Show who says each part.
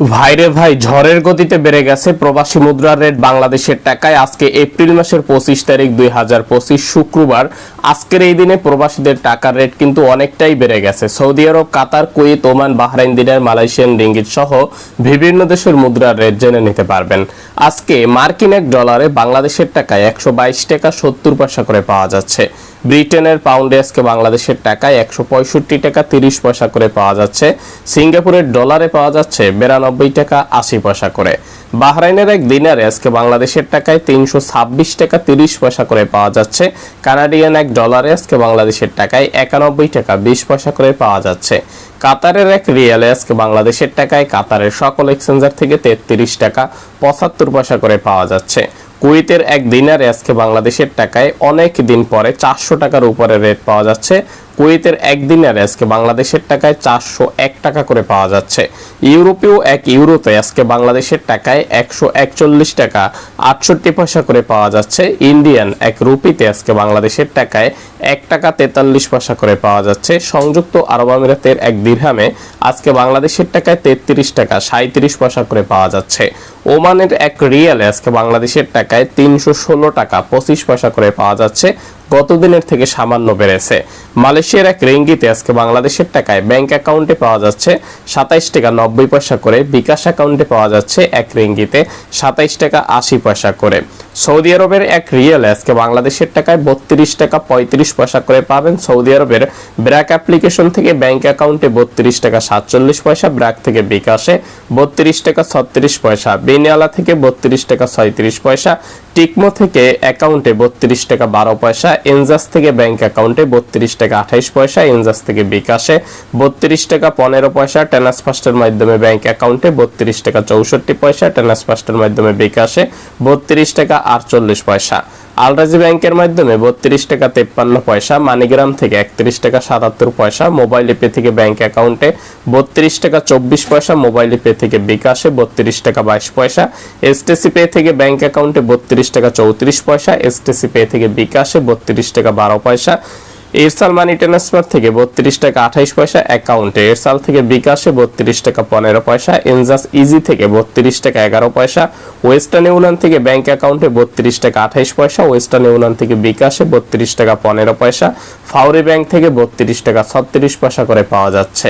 Speaker 1: ভাইরে ভাই, ঝড়ের গতিতে বেড়ে গেছে প্রবাসী মুদ্রার রেট বাংলাদেশের টাকায়। আজকে এপ্রিল মাসের পঁচিশ তারিখ দুই হাজার পঁচিশ শুক্রবার। আজকের এই দিনে প্রবাসীদের টাকার রেট কিন্তু অনেকটাই বেড়ে গেছে। Saudi Arab, Qatar, Kuwait, Oman, Bahrain, dinar, Malaysian, ringgit সহ বিভিন্ন দেশের মুদ্রার রেট জেনে নিতে পারবেন। আজকে মার্কিন এক ডলারে বাংলাদেশের টাকায় একশো বাইশ টাকা সত্তর পয়সা করে পাওয়া যাচ্ছে। ব্রিটেনের পাউন্ডে আজকে বাংলাদেশের টাকায় একশো পঁয়ষট্টি টাকা তিরিশ পয়সা করে পাওয়া যাচ্ছে। সিঙ্গাপুরের ডলারে পাওয়া যাচ্ছে বিরানব্বই টাকা আশি পয়সা করে। বাহরাইনের এক দিনারে আজকে বাংলাদেশের টাকায় তিনশো ছাব্বিশ টাকা তিরিশ পয়সা করে পাওয়া যাচ্ছে। কানাডিয়ান এক ডলারে আজকে বাংলাদেশের টাকায় একানব্বই টাকা বিশ পয়সা করে পাওয়া যাচ্ছে। কাতারের এক রিয়ালে আজকে বাংলাদেশের টাকায় কাতারের সকল এক্সচেঞ্জার থেকে তেত্রিশ টাকা পঁচাত্তর পয়সা করে পাওয়া যাচ্ছে। কুয়েতের এক দিনার আজকে বাংলাদেশের টাকায় অনেক দিন পরে চারশো টাকার উপরে রেট পাওয়া যাচ্ছে। কুয়েতের এক দিনারে আজকে বাংলাদেশের টাকায় চারশো এক টাকা করে পাওয়া যাচ্ছে। ইউরোপীয় এক ইউরোতে আজকে বাংলাদেশের টাকায় একশো একচল্লিশ টাকা আটষট্টি পয়সা করে পাওয়া যাচ্ছে। ইন্ডিয়ান এক রুপিতে আজকে বাংলাদেশের টাকায় এক টাকা তেতাল্লিশ পয়সা করে পাওয়া যাচ্ছে। সংযুক্ত আরব আমিরাতের এক দিরহামে আজকে বাংলাদেশের টাকায় তেত্রিশ টাকা সাঁত্রিশ পয়সা করে পাওয়া যাচ্ছে। ওমানের এক রিয়ালে আজকে বাংলাদেশের টাকায় তিনশো ষোলো টাকা পঁচিশ পয়সা করে পাওয়া যাচ্ছে। গতদিনের থেকে সামান্য বেড়েছে। মালয়েশিয়ার এক রেঙ্গিতে আজকে বাংলাদেশের টাকায় ব্যাংক অ্যাকাউন্টে পাওয়া যাচ্ছে সাতাইশ টাকা নব্বই পয়সা করে বিকাশ অ্যাকাউন্টে পাওয়া যাচ্ছে এক রেঙ্গিতে সাতাইশ টাকা আশি পয়সা করে। সৌদি আরবের এক রিয়েল আজকে বাংলাদেশের টাকায় বত্রিশ টাকা পঁয়ত্রিশ পয়সা করে পাবেন সৌদি আরবের ব্র্যাক অ্যাপ্লিকেশন থেকে ব্যাংক অ্যাকাউন্টে বত্রিশ টাকা সাতচল্লিশ পয়সা, ব্র্যাক থেকে বিকাশে বত্রিশ টাকা ছত্রিশ পয়সা, বেনিয়ালা থেকে বত্রিশ টাকা ছয়ত্রিশ পয়সা, টিকমো থেকে অ্যাকাউন্টে বত্রিশ টাকা বারো পয়সা, এনজাস থেকে ব্যাংক অ্যাকাউন্টে বত্রিশ টাকা আঠাইশ পয়সা, এনজাস থেকে বিকাশে বত্রিশ টাকা পনেরো পয়সা ট্রান্সফার্স্টের মাধ্যমে ব্যাংক অ্যাকাউন্টে বত্রিশ টাকা চৌষট্টি পয়সা ট্রান্সফার্স্টের মাধ্যমে বিকাশে বত্রিশ টাকা আটচল্লিশ পয়সা। আলরাজি ব্যাংকের মাধ্যমে বত্রিশ টাকা তেপ্পান্ন পয়সা, মানিগ্রাম থেকে একত্রিশ টাকা সাতাত্তর পয়সা, মোবাইল পে থেকে ব্যাংক অ্যাকাউন্টে বত্রিশ টাকা চব্বিশ পয়সা, মোবাইল পে থেকে বিকাশে বত্রিশ টাকা বাইশ পয়সা, এসটিসি পে থেকে ব্যাংক অ্যাকাউন্টে বত্রিশ টাকা চৌত্রিশ পয়সা, এসটিসি পে থেকে বিকাশে বত্রিশ টাকা বারো পয়সা এরসাল মানি ট্রান্সফার থেকে বত্রিশ টাকা আঠাইশ পয়সা অ্যাকাউন্টে, এরসাল থেকে বিকাশে বত্রিশ টাকা পনেরো পয়সা, এনজাস ইজি থেকে বত্রিশ টাকা এগারো পয়সা, ওয়েস্টার্ন ইউনিয়ন থেকে ব্যাংক অ্যাকাউন্টে বত্রিশ টাকা আঠাইশ পয়সা, ওয়েস্টার্ন ইউনিয়ন থেকে বিকাশে বত্রিশ টাকা পনেরো পয়সা, ফাউরি ব্যাংক থেকে বত্রিশ টাকা ছত্রিশ পয়সা করে পাওয়া যাচ্ছে।